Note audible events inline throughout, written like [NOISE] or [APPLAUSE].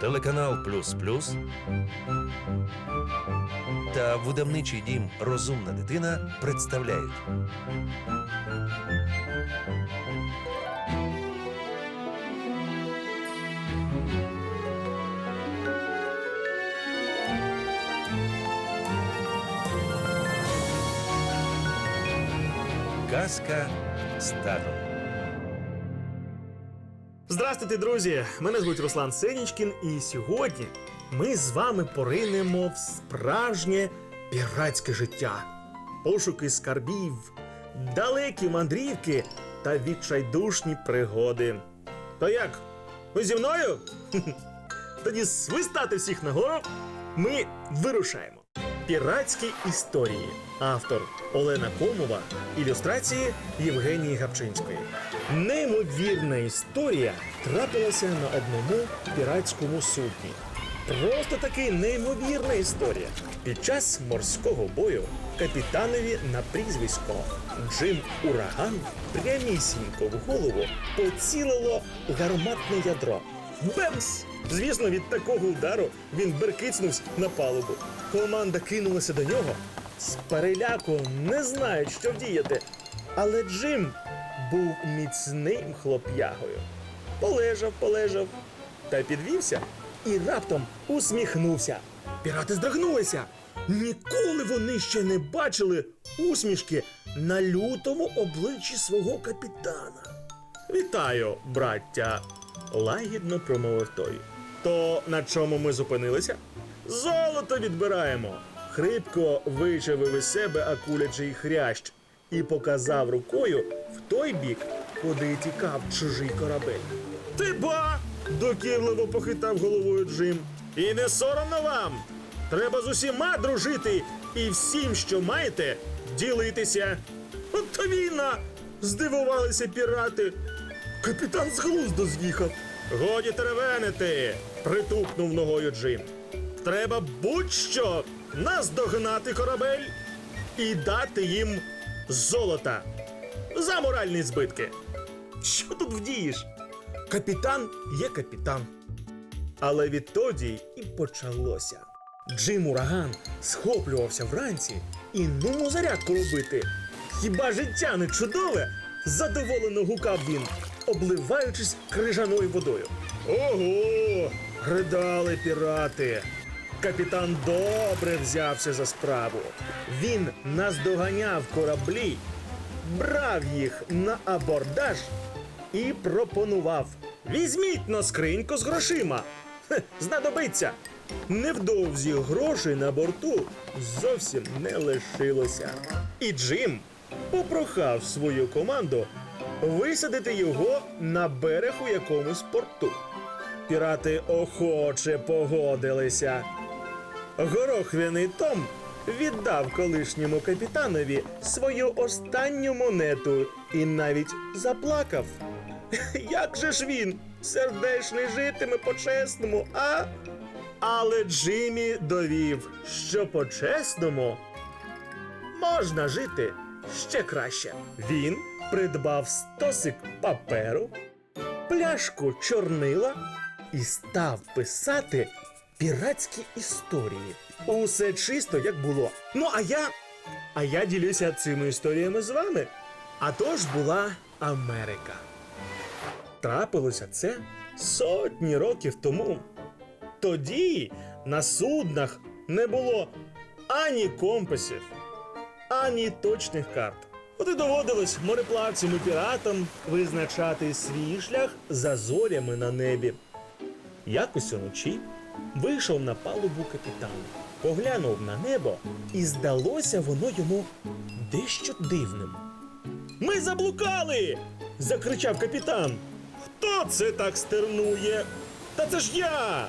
Телеканал Плюс Плюс та видавничий дім Розумна дитина представляють. Казка з Здравствуйте, друзі! Мене звуть Руслан Сенічкін, і сьогодні ми з вами поринемо в справжнє піратське життя, пошуки скарбів, далекі мандрівки та відчайдушні пригоди. То як? Ви зі мною? [LAUGHS] Тоді свистати всіх нагору. Ми вирушаємо. Піратські історії. Автор Олена Комова. Ілюстрації Євгенії Гапчинської. Неймовірна історія трапилася на одному піратському судні. Просто таки неймовірна історія. Під час морського бою капітанові на прізвисько Джим Ураган прямісінько в голову поцілило гарматне ядро. Бемс! Звісно, від такого удару він беркицнувся на палубу. Команда кинулася до нього. З переляку не знають, що вдіяти. Але Джим був міцним хлоп'ягою. Полежав, полежав та підвівся і раптом усміхнувся. Пірати здригнулися. Ніколи вони ще не бачили усмішки на лютому обличчі свого капітана. Вітаю, браття, лагідно промовив той. То на чому ми зупинилися? Золото відбираємо. Хрипко вичавив із себе акулячий хрящ і показав рукою в той бік, куди тікав чужий корабель. Ти ба! докірливо похитав головою Джим. І не соромно вам. Треба з усіма дружити і всім, що маєте, ділитися. От то війна! здивувалися пірати. Капітан з глузду з'їхав. Годі теревенити, притупнув ногою Джим. Треба будь-що наздогнати корабель і дати їм золота за моральні збитки. Що тут вдієш? Капітан є капітан. Але відтоді і почалося. Джим Ураган схоплювався вранці і ну зарядку робити. Хіба життя не чудове? Задоволено гукав він, обливаючись крижаною водою. Ого! Ридали пірати. Капітан добре взявся за справу. Він наздоганяв кораблі, брав їх на абордаж і пропонував: візьміть на скриньку з грошима. Хе, знадобиться. Невдовзі грошей на борту зовсім не лишилося. І Джим попрохав свою команду висадити його на берег у якомусь порту. Пірати охоче погодилися. Горохвяний Том віддав колишньому капітанові свою останню монету і навіть заплакав. [LAUGHS] Як же ж він, сердечний житиме по-чесному, а? Але Джиммі довів, що по-чесному можна жити ще краще. Він придбав стосик паперу, пляшку чорнила і став писати піратські історії. Усе чисто як було. Ну а я. А я ділюся цими історіями з вами. А то ж була Америка. Трапилося це сотні років тому. Тоді на суднах не було ані компасів, ані точних карт. От і доводилось мореплавцям і піратам визначати свій шлях за зорями на небі. Якось уночі вийшов на палубу капітан, поглянув на небо, і здалося воно йому дещо дивним. Ми заблукали. закричав капітан. Хто це так стернує? Та це ж я.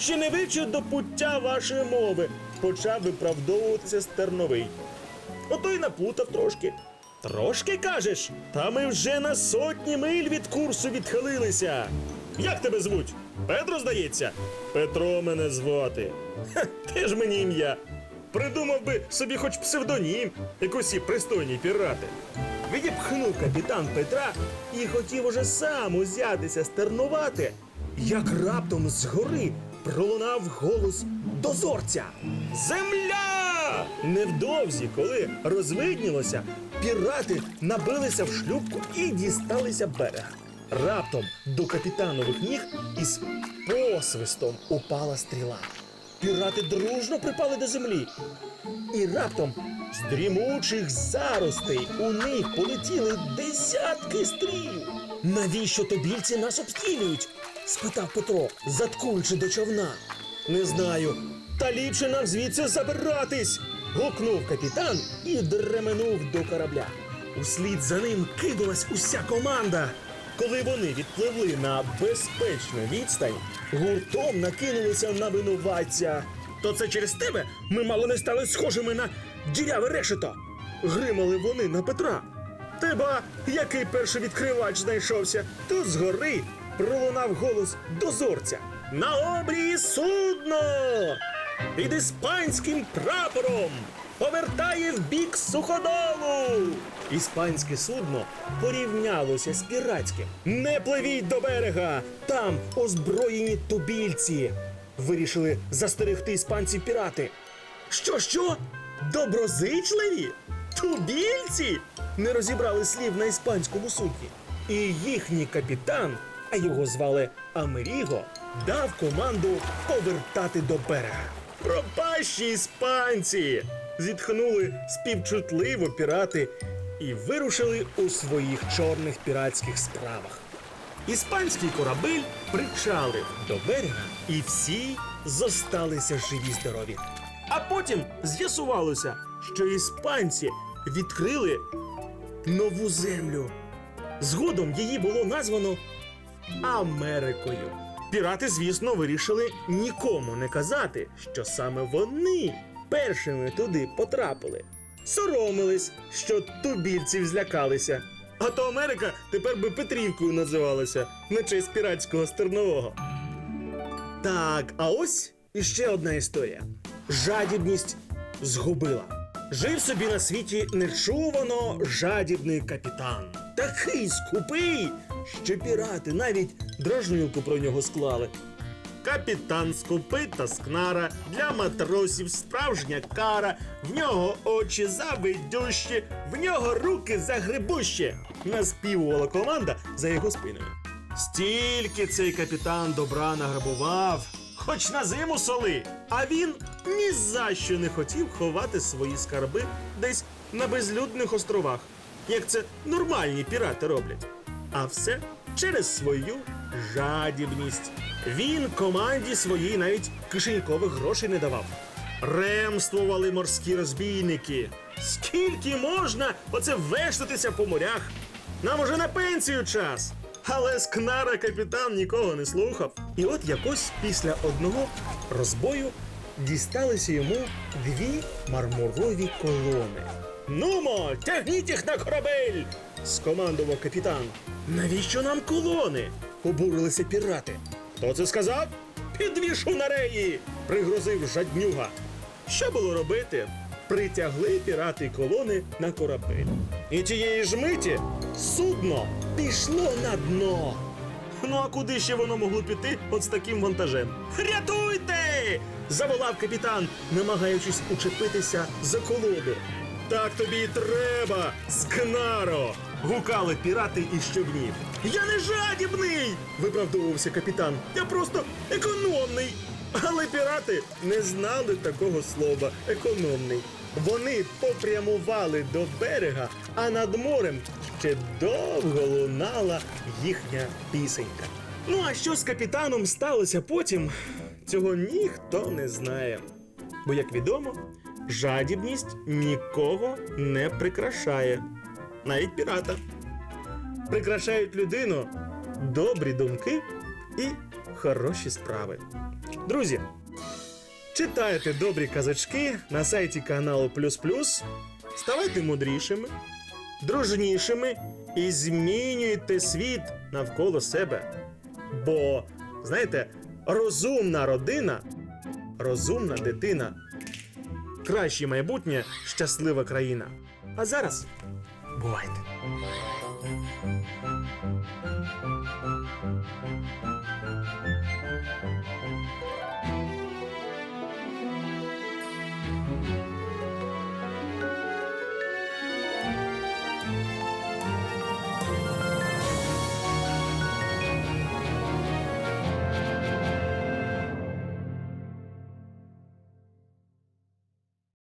Ще не вивчив до пуття вашої мови, почав виправдовуватися стерновий. Ото й наплутав трошки. Трошки кажеш? Та ми вже на сотні миль від курсу відхилилися. Як тебе звуть? Петро, здається? Петро мене звати. Ха, ти ж мені ім'я. Придумав би собі хоч псевдонім, як усі пристойні пірати. відіпхнув капітан Петра і хотів уже сам узятися стернувати, як раптом згори пролунав голос дозорця. Земля! Невдовзі, коли розвиднілося, пірати набилися в шлюпку і дісталися берега. Раптом до капітанових ніг із посвистом упала стріла. Пірати дружно припали до землі. І раптом з дрімучих заростей у них полетіли десятки стріл. Навіщо тобільці нас обстрілюють? спитав Петро, заткуючи до човна. Не знаю. Та ліпше нам звідси забиратись. Гукнув капітан і дременув до корабля. Услід за ним кидалась уся команда. Коли вони відпливли на безпечну відстань, гуртом накинулися на винуватця. То це через тебе ми мало не стали схожими на діряве решето. Гримали вони на Петра. Тебе, який перший відкривач знайшовся, тут згори пролунав голос дозорця. На обрії судно! Під іспанським прапором повертає в бік суходолу. Іспанське судно порівнялося з піратським. Не пливіть до берега! Там озброєні тубільці. Вирішили застерегти іспанці пірати. Що, що? Доброзичливі? Тубільці? Не розібрали слів на іспанському судні. І їхній капітан, а його звали Амеріго, дав команду повертати до берега. Пропащі іспанці! Зітхнули співчутливо пірати і вирушили у своїх чорних піратських справах. Іспанський корабель причалив до берега, і всі зосталися живі здорові. А потім з'ясувалося, що іспанці відкрили нову землю. Згодом її було названо Америкою. Пірати, звісно, вирішили нікому не казати, що саме вони першими туди потрапили. Соромились, що тубільців злякалися. А то Америка тепер би Петрівкою називалася на честь піратського стернового. Так, а ось іще одна історія. Жадібність згубила. Жив собі на світі нечувано жадібний капітан. Такий скупий, що пірати навіть дражнилку про нього склали. Капітан скупий та скнара, для матросів справжня кара, в нього очі завидющі, в нього руки загребущі. Наспівувала команда за його спиною. Стільки цей капітан добра награбував, хоч на зиму соли. А він ні за що не хотів ховати свої скарби десь на безлюдних островах, як це нормальні пірати роблять. А все через свою жадібність. Він команді своїй навіть кишенькових грошей не давав. Ремствували морські розбійники. Скільки можна оце вештатися по морях? Нам уже на пенсію час. Але скнара капітан нікого не слухав. І от якось після одного розбою дісталися йому дві мармурові колони. Нумо, тягніть їх на корабель! скомандував капітан. Навіщо нам колони? обурилися пірати. Хто це сказав? Підвішу на реї! пригрозив жаднюга. Що було робити? Притягли пірати колони на корабель. І тієї ж миті судно пішло на дно. Ну а куди ще воно могло піти от з таким вантажем? Рятуйте! заволав капітан, намагаючись учепитися за колоду. Так тобі й треба, скнаро! гукали пірати із човнів. Я не жадібний! виправдовувався капітан. Я просто економний. Але пірати не знали такого слова економний. Вони попрямували до берега, а над морем ще довго лунала їхня пісенька. Ну а що з капітаном сталося потім, цього ніхто не знає. Бо, як відомо, жадібність нікого не прикрашає, навіть пірата. Прикрашають людину добрі думки і хороші справи. Друзі, читайте добрі казачки на сайті каналу Плюс Плюс, ставайте мудрішими, дружнішими і змінюйте світ навколо себе. Бо, знаєте, розумна родина, розумна дитина, краще майбутнє, щаслива країна. А зараз Бувайте.